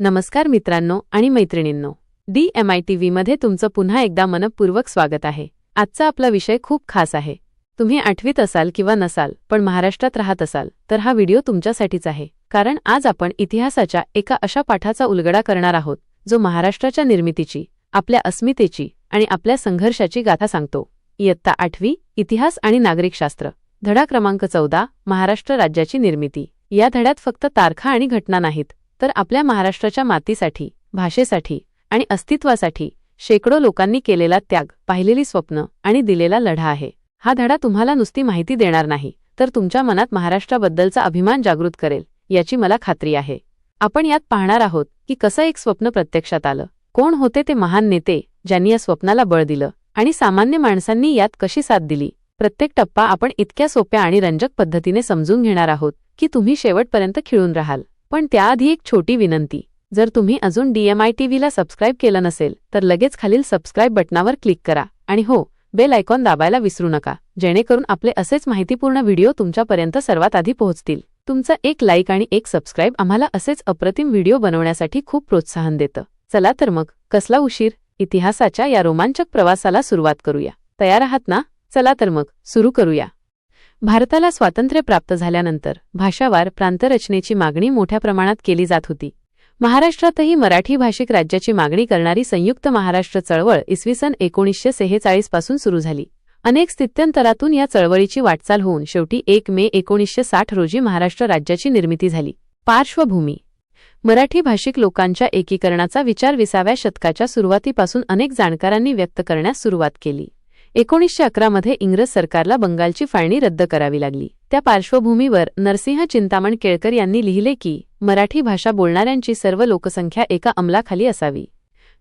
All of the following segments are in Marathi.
नमस्कार मित्रांनो आणि मैत्रिणींनो. डी एम आय टी व्हीमध्ये तुमचं पुन्हा एकदा मनपूर्वक स्वागत आहे. आजचा आपला विषय खूप खास आहे. तुम्ही आठवीत असाल किंवा नसाल पण महाराष्ट्रात राहत असाल तर हा व्हिडिओ तुमच्यासाठीच आहे. कारण आज आपण इतिहासाच्या एका अशा पाठाचा उलगडा करणार आहोत जो महाराष्ट्राच्या निर्मितीची आपल्या अस्मितेची आणि आपल्या संघर्षाची गाथा सांगतो. इयत्ता आठवी इतिहास आणि नागरिकशास्त्र. धडा क्रमांक चौदा महाराष्ट्र राज्याची निर्मिती. या धड्यात फक्त तारखा आणि घटना नाहीत तर आपल्या महाराष्ट्राच्या मातीसाठी भाषेसाठी आणि अस्तित्वासाठी शेकडो लोकांनी केलेला त्याग पाहिलेली स्वप्न आणि दिलेला लढा आहे. हा धडा तुम्हाला नुसती माहिती देणार नाही तर तुमच्या मनात महाराष्ट्राबद्दलचा अभिमान जागृत करेल याची मला खात्री आहे. आपण यात पाहणार आहोत की कसं एक स्वप्न प्रत्यक्षात आलं. कोण होते ते महान नेते ज्यांनी या स्वप्नाला बळ दिलं आणि सामान्य माणसांनी यात कशी साथ दिली? प्रत्येक टप्पा आपण इतक्या सोप्या आणि रंजक पद्धतीने समजून घेणार आहोत की तुम्ही शेवटपर्यंत खिळून राहाल. पण त्याआधी एक छोटी विनंती. जर तुम्ही अजून डीएमआय टीव्हीला सबस्क्राईब केलं नसेल तर लगेच खालील सबस्क्राईब बटनावर क्लिक करा. आणि हो बेल आयकॉन दाबायला विसरू नका जेणेकरून आपले असेच माहितीपूर्ण व्हिडिओ तुमच्यापर्यंत सर्वात आधी पोहोचतील. तुमचं एक लाईक आणि एक सबस्क्राईब आम्हाला असेच अप्रतिम व्हिडिओ बनवण्यासाठी खूप प्रोत्साहन देतं. चला तर मग कसला उशीर? इतिहासाच्या या रोमांचक प्रवासाला सुरुवात करूया. तयार आहात ना? चला तर मग सुरू करूया. भारताला स्वातंत्र्य प्राप्त झाल्यानंतर भाषावार प्रांतरचनेची मागणी मोठ्या प्रमाणात केली जात होती. महाराष्ट्रातही मराठी भाषिक राज्याची मागणी करणारी संयुक्त महाराष्ट्र चळवळ इसवी सन एकोणीसशे सेहेचाळीसपासून सुरू झाली. अनेक स्थित्यंतरातून या चळवळीची वाटचाल होऊन शेवटी एक मे एकोणीसशे साठ रोजी महाराष्ट्र राज्याची निर्मिती झाली. पार्श्वभूमी. मराठी भाषिक लोकांच्या एकीकरणाचा विचार विसाव्या शतकाच्या सुरुवातीपासून अनेक जाणकारांनी व्यक्त करण्यास सुरुवात केली. एकोणीसशे अकरामध्ये इंग्रज सरकारला बंगालची फाळणी रद्द करावी लागली. त्या पार्श्वभूमीवर नरसिंह चिंतामण केळकर यांनी लिहिले की मराठी भाषा बोलणाऱ्यांची सर्व लोकसंख्या एका अंमलाखाली असावी.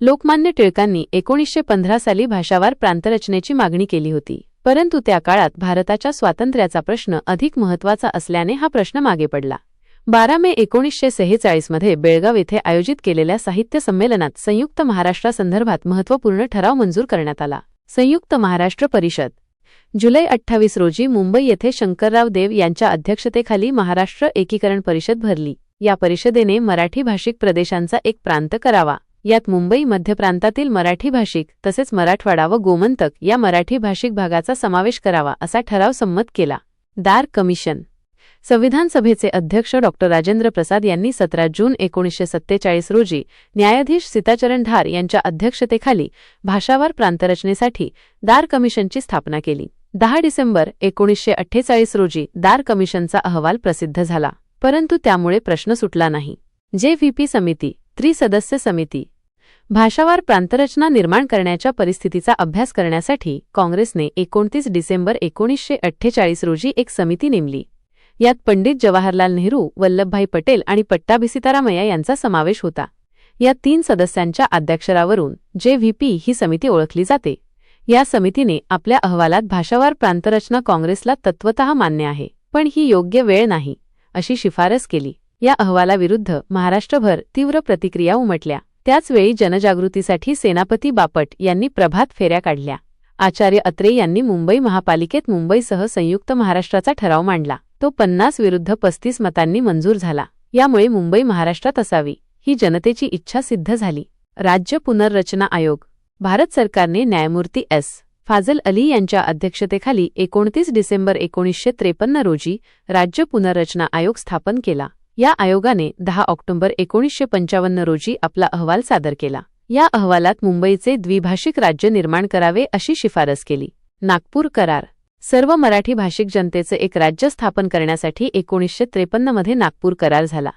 लोकमान्य टिळकांनी एकोणीसशे पंधरा साली भाषावार प्रांतरचनेची मागणी केली होती. परंतु त्या काळात भारताच्या स्वातंत्र्याचा प्रश्न अधिक महत्त्वाचा असल्याने हा प्रश्न मागे पडला. बारा मे एकोणीसशे सेहेचाळीसमध्ये बेळगाव येथे आयोजित केलेल्या साहित्य संमेलनात संयुक्त महाराष्ट्रासंदर्भात महत्त्वपूर्ण ठराव मंजूर करण्यात आला. संयुक्त महाराष्ट्र परिषद. जुलै अठ्ठावीस रोजी मुंबई येथे शंकरराव देव यांच्या अध्यक्षतेखाली महाराष्ट्र एकीकरण परिषद भरली. या परिषदेने मराठी भाषिक प्रदेशांचा एक प्रांत करावा. यात मुंबई मध्य प्रांतातील मराठी भाषिक तसेच मराठवाडा व गोमंतक या मराठी भाषिक भागाचा समावेश करावा असा ठराव संमत केला. दार कमिशन संविधान सभेचे अध्यक्ष डॉक्टर राजेंद्र प्रसाद यांनी सतरा जून एकोणीसशे सत्तेचाळीस रोजी न्यायाधीश सीताचरण धार यांच्या अध्यक्षतेखाली भाषावार प्रांतरचनेसाठी दार कमिशनची स्थापना केली. दहा डिसेंबर एकोणीसशे अठ्ठेचाळीस रोजी दार कमिशनचा अहवाल प्रसिद्ध झाला. परंतु त्यामुळे प्रश्न सुटला नाही. जे समिती त्रिसदस्य समिती भाषावार प्रांतरचना निर्माण करण्याच्या परिस्थितीचा अभ्यास करण्यासाठी काँग्रेसने एकोणतीस डिसेंबर एकोणीसशे अठ्ठेचाळीस रोजी एक समिती नेमली. यात पंडित जवाहरलाल नेहरू वल्लभभाई पटेल आणि पट्टाभी सीतारामय्या यांचा समावेश होता. या तीन सदस्यांच्या अध्यक्षरावरून जे व्हीपी ही समिती ओळखली जाते. या समितीने आपल्या अहवालात भाषावार प्रांतरचना काँग्रेसला तत्वत मान्य आहे पण ही योग्य वेळ नाही अशी शिफारस केली. या अहवालाविरुद्ध महाराष्ट्रभर तीव्र प्रतिक्रिया उमटल्या. त्याचवेळी जनजागृतीसाठी सेनापती बापट यांनी प्रभात फेऱ्या काढल्या. आचार्य अत्रे यांनी मुंबई महापालिकेत मुंबईसह संयुक्त महाराष्ट्राचा ठराव मांडला. तो पन्नास विरुद्ध पस्तीस मतांनी मंजूर झाला. यामुळे मुंबई महाराष्ट्रात असावी ही जनतेची इच्छा सिद्ध झाली. राज्य पुनर्रचना आयोग. भारत सरकारने न्यायमूर्ती एस. फाजल अली यांच्या अध्यक्षतेखाली एकोणतीस डिसेंबर एकोणीसशे त्रेपन्न रोजी राज्य पुनर्रचना आयोग स्थापन केला. या आयोगाने दहा ऑक्टोबर एकोणीसशे पंचावन्न रोजी आपला अहवाल सादर केला. या अहवालात मुंबईचे द्विभाषिक राज्य निर्माण करावे अशी शिफारस केली. नागपूर करार. सर्व मराठी भाषिक जनतेचे एक राज्य स्थापन करण्यासाठी एकोणीसशे त्रेपन्नमध्ये नागपूर करार झाला.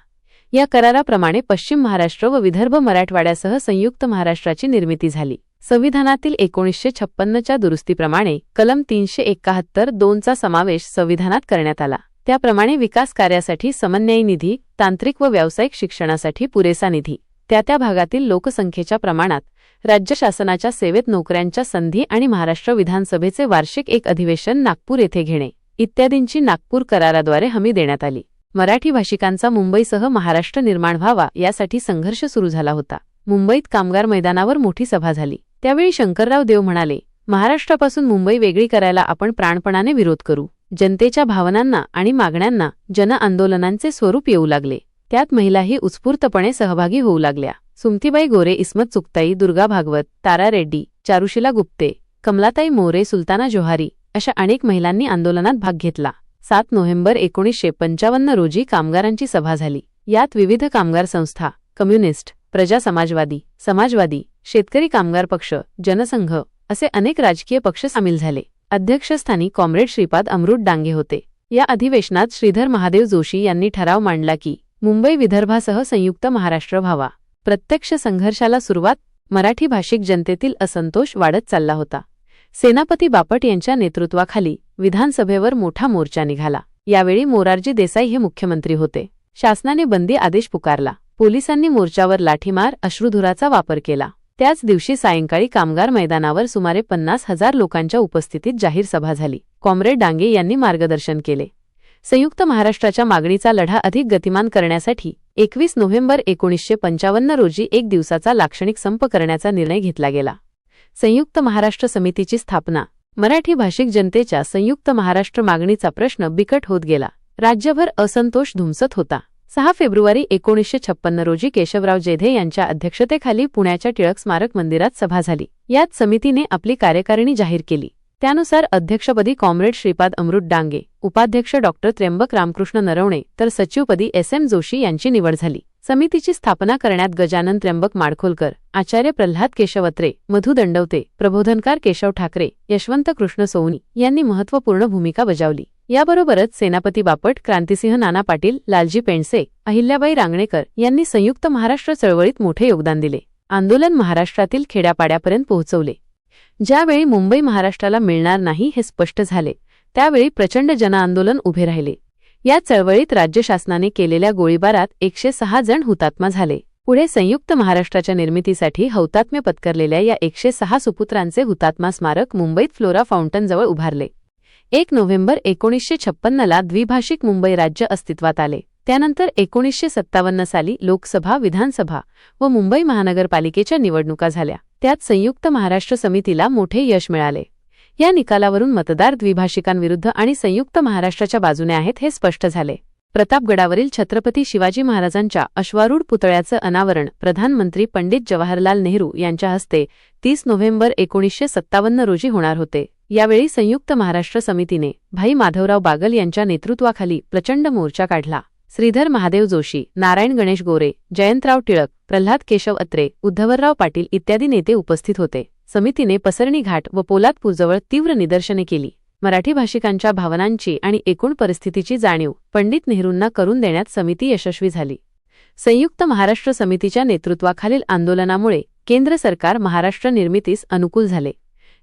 या कराराप्रमाणे पश्चिम महाराष्ट्र व विदर्भ मराठवाड्यासह संयुक्त महाराष्ट्राची निर्मिती झाली. संविधानातील एकोणीसशे छप्पन्नच्या दुरुस्तीप्रमाणे कलम तीनशे एकाहत्तर दोनचा समावेश संविधानात करण्यात आला. त्याप्रमाणे विकास कार्यासाठी समन्यायी निधी तांत्रिक व व्यावसायिक शिक्षणासाठी पुरेसा निधी त्या त्या भागातील लोकसंख्येच्या प्रमाणात राज्य शासनाच्या सेवेत नोकऱ्यांच्या संधी आणि महाराष्ट्र विधानसभेचे वार्षिक एक अधिवेशन नागपूर येथे घेणे. इत्यादींची नागपूर कराराद्वारे हमी देण्यात आली. मराठी भाषिकांचा मुंबईसह महाराष्ट्र निर्माण व्हावा यासाठी संघर्ष सुरू झाला होता. मुंबईत कामगार मैदानावर मोठी सभा झाली. त्यावेळी शंकरराव देव म्हणाले महाराष्ट्रापासून मुंबई वेगळी करायला आपण प्राणपणाने विरोध करू. जनतेच्या भावनांना आणि मागण्यांना जनआंदोलनांचे स्वरूप येऊ लागले. त्यात महिलाही उत्स्फूर्तपणे सहभागी होऊ लागल्या. सुमतीबाई गोरे इस्मत चुकताई दुर्गा भागवत तारा रेड्डी चारुशिला गुप्ते कमलाताई मोरे सुलताना जोहारी अशा अनेक महिलांनी आंदोलनात भाग घेतला. सात नोव्हेंबर एकोणीसशे पंचावन्न रोजी कामगारांची सभा झाली. यात विविध कामगार संस्था कम्युनिस्ट प्रजा समाजवादी समाजवादी शेतकरी कामगार पक्ष जनसंघ असे अनेक राजकीय पक्ष सामील झाले. अध्यक्षस्थानी कॉम्रेड श्रीपाद अमृत डांगे होते. या अधिवेशनात श्रीधर महादेव जोशी यांनी ठराव मांडला की मुंबई विदर्भासह संयुक्त महाराष्ट्र व्हावा. प्रत्यक्ष संघर्षाला सुरुवात मराठी भाषिक जनतेतील असंतोष वाढत चालला होता. सेनापती बापट यांच्या नेतृत्वाखाली विधानसभेवर मोठा मोर्चा निघाला. यावेळी मोरारजी देसाई हे मुख्यमंत्री होते. शासनाने बंदी आदेश पुकारला. पोलिसांनी मोर्चावर लाठीमार अश्रुधुराचा वापर केला. त्याच दिवशी सायंकाळी कामगार मैदानावर सुमारे पन्नास हजार लोकांच्या उपस्थितीत जाहीर सभा झाली. कॉम्रेड डांगे यांनी मार्गदर्शन केले. संयुक्त महाराष्ट्राच्या मागणीचा लढा अधिक गतिमान करण्यासाठी एकवीस नोव्हेंबर एकोणीसशे पंचावन्न रोजी एक दिवसाचा लाक्षणिक संप करण्याचा निर्णय घेतला गेला. संयुक्त महाराष्ट्र समितीची स्थापना. मराठी भाषिक जनतेच्या संयुक्त महाराष्ट्र मागणीचा प्रश्न बिकट होत गेला. राज्यभर असंतोष धुमसत होता. सहा फेब्रुवारी एकोणीसशे छप्पन्न रोजी केशवराव जेधे यांच्या अध्यक्षतेखाली पुण्याच्या टिळक स्मारक मंदिरात सभा झाली. यात समितीने आपली कार्यकारिणी जाहीर केली. त्यानुसार अध्यक्षपदी कॉम्रेड श्रीपाद अमृत डांगे उपाध्यक्ष डॉक्टर त्र्यंबक रामकृष्ण नरवणे तर सचिवपदी एस एम जोशी यांची निवड झाली. समितीची स्थापना करण्यात गजानन त्र्यंबक माडखोलकर आचार्य प्रल्हाद केशवत्रे मधु दंडवते प्रबोधनकार केशव ठाकरे यशवंत कृष्ण सोवनी यांनी महत्त्वपूर्ण भूमिका बजावली. याबरोबरच सेनापती बापट क्रांतिसिंह नाना पाटील लालजी पेंडसे अहिल्याबाई रांगणेकर यांनी संयुक्त महाराष्ट्र चळवळीत मोठे योगदान दिले. आंदोलन महाराष्ट्रातील खेड्यापाड्यापर्यंत पोहोचवले. ज्यावेळी मुंबई महाराष्ट्राला मिळणार नाही हे स्पष्ट झाले त्यावेळी प्रचंड जनआंदोलन उभे राहिले. या चळवळीत राज्य शासनाने केलेल्या गोळीबारात एकशे सहा जण हुतात्मा झाले. पुढे संयुक्त महाराष्ट्राच्या निर्मितीसाठी हौतात्म्य पत्करलेल्या या एकशे सहा सुपुत्रांचे हुतात्मा स्मारक मुंबईत फ्लोरा फाउंटनजवळ उभारले. एक नोव्हेंबर एकोणीसशे छप्पन्नला द्विभाषिक मुंबई राज्य अस्तित्वात आले. त्यानंतर एकोणीसशे सत्तावन्न साली लोकसभा विधानसभा व मुंबई महानगरपालिकेच्या निवडणुका झाल्या. त्यात संयुक्त महाराष्ट्र समितीला मोठे यश मिळाले. या निकालावरून मतदार द्विभाषिकांविरुद्ध आणि संयुक्त महाराष्ट्राच्या बाजूने आहेत हे स्पष्ट झाले. प्रतापगडावरील छत्रपती शिवाजी महाराजांच्या अश्वारूढ पुतळ्याचं अनावरण प्रधानमंत्री पंडित जवाहरलाल नेहरू यांच्या हस्ते तीस नोव्हेंबर एकोणीसशे सत्तावन्न रोजी होणार होते. यावेळी संयुक्त महाराष्ट्र समितीने भाई माधवराव बागल यांच्या नेतृत्वाखाली प्रचंड मोर्चा काढला. श्रीधर महादेव जोशी नारायण गणेश गोरे जयंतराव टिळक प्रल्हाद केशव अत्रे उद्धवराव पाटील इत्यादी नेते उपस्थित होते. समितीने पसरणी घाट व पोलादपूरजवळ तीव्र निदर्शने केली. मराठी भाषिकांच्या भावनांची आणि एकूण परिस्थितीची जाणीव पंडित नेहरूंना करून देण्यात समिती यशस्वी झाली. संयुक्त महाराष्ट्र समितीच्या नेतृत्वाखालील आंदोलनामुळे केंद्र सरकार महाराष्ट्र निर्मितीस अनुकूल झाले.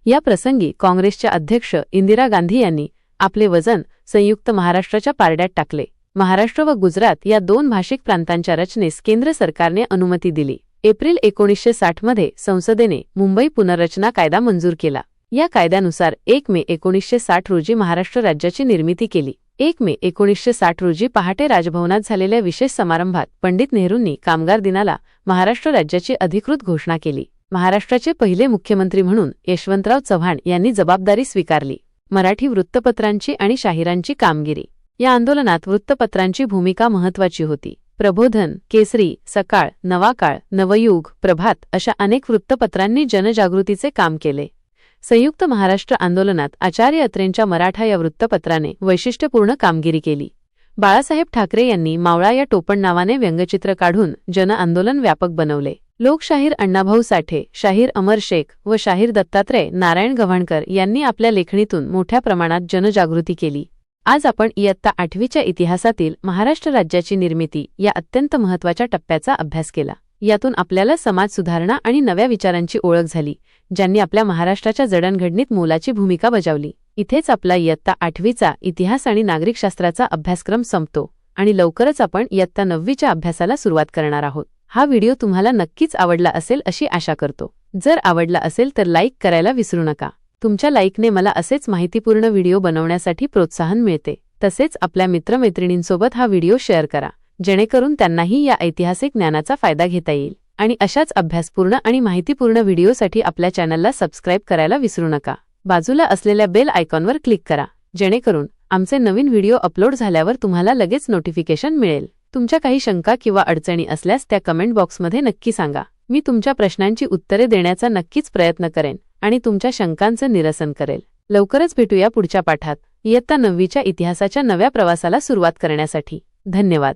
या प्रसंगी काँग्रेसच्या अध्यक्ष इंदिरा गांधी यांनी आपले वजन संयुक्त महाराष्ट्राच्या पारड्यात टाकले. महाराष्ट्र व गुजरात या दोन भाषिक प्रांतांच्या रचनेस केंद्र सरकारने अनुमती दिली. एप्रिल एकोणीसशे साठमध्ये संसदेने मुंबई पुनर्रचना कायदा मंजूर केला. या कायद्यानुसार एक मे एकोणीसशे साठ रोजी महाराष्ट्र राज्याची निर्मिती केली. एक मे एकोणीसशे साठ रोजी पहाटे राजभवनात झालेल्या विशेष समारंभात पंडित नेहरूंनी कामगार दिनाला महाराष्ट्र राज्याची अधिकृत घोषणा केली. महाराष्ट्राचे पहिले मुख्यमंत्री म्हणून यशवंतराव चव्हाण यांनी जबाबदारी स्वीकारली. मराठी वृत्तपत्रांची आणि शाहिरांची कामगिरी. या आंदोलनात वृत्तपत्रांची भूमिका महत्वाची होती. प्रबोधन केसरी सकाळ नवाकाळ नवयुग प्रभात अशा अनेक वृत्तपत्रांनी जनजागृतीचे काम केले. संयुक्त महाराष्ट्र आंदोलनात आचार्य अत्रेंच्या मराठा या वृत्तपत्राने वैशिष्ट्यपूर्ण कामगिरी केली. बाळासाहेब ठाकरे यांनी मावळा या टोपण नावाने व्यंगचित्र काढून जनआंदोलन व्यापक बनवले. लोकशाहीर अण्णाभाऊ साठे शाहीर अमर शेख व शाहीर दत्तात्रय नारायण गव्हाणकर यांनी आपल्या लेखणीतून मोठ्या प्रमाणात जनजागृती केली. आज आपण इयत्ता आठवीच्या इतिहासातील महाराष्ट्र राज्याची निर्मिती या अत्यंत महत्त्वाच्या टप्प्याचा अभ्यास केला. यातून आपल्याला समाज सुधारणा आणि नव्या विचारांची ओळख झाली ज्यांनी आपल्या महाराष्ट्राच्या जडणघडणीत मोलाची भूमिका बजावली. इथेच आपला इयत्ता आठवीचा इतिहास आणि नागरिकशास्त्राचा अभ्यासक्रम संपतो आणि लवकरच आपण इयत्ता नववीच्या अभ्यासाला सुरुवात करणार आहोत. हा व्हिडिओ तुम्हाला नक्कीच आवडला असेल अशी आशा करतो. जर आवडला असेल तर लाईक करायला विसरू नका. तुमच्या लाईकने मला असेच माहितीपूर्ण व्हिडिओ बनवण्यासाठी प्रोत्साहन मिळते. तसेच आपल्या मित्रमैत्रिणींसोबत हा व्हिडिओ शेअर करा जेणेकरून त्यांनाही या ऐतिहासिक ज्ञानाचा फायदा घेता येईल. आणि अशाच अभ्यासपूर्ण आणि माहितीपूर्ण व्हिडिओसाठी आपल्या चॅनलला सबस्क्राईब करायला विसरू नका. बाजूला असलेल्या बेल आयकॉनवर क्लिक करा जेणेकरून आमचे नवीन व्हिडिओ अपलोड झाल्यावर तुम्हाला लगेच नोटिफिकेशन मिळेल. तुमच्या काही शंका किंवा अडचणी असल्यास त्या कमेंट बॉक्समध्ये नक्की सांगा. मी तुमच्या प्रश्नांची उत्तरे देण्याचा नक्कीच प्रयत्न करेन आणि तुमच्या शंकांचं निरसन करेल. लवकरच भेटूया पुढच्या पाठात. इयत्ता नववीच्या इतिहासाच्या नव्या प्रवासाला सुरुवात करण्यासाठी. धन्यवाद.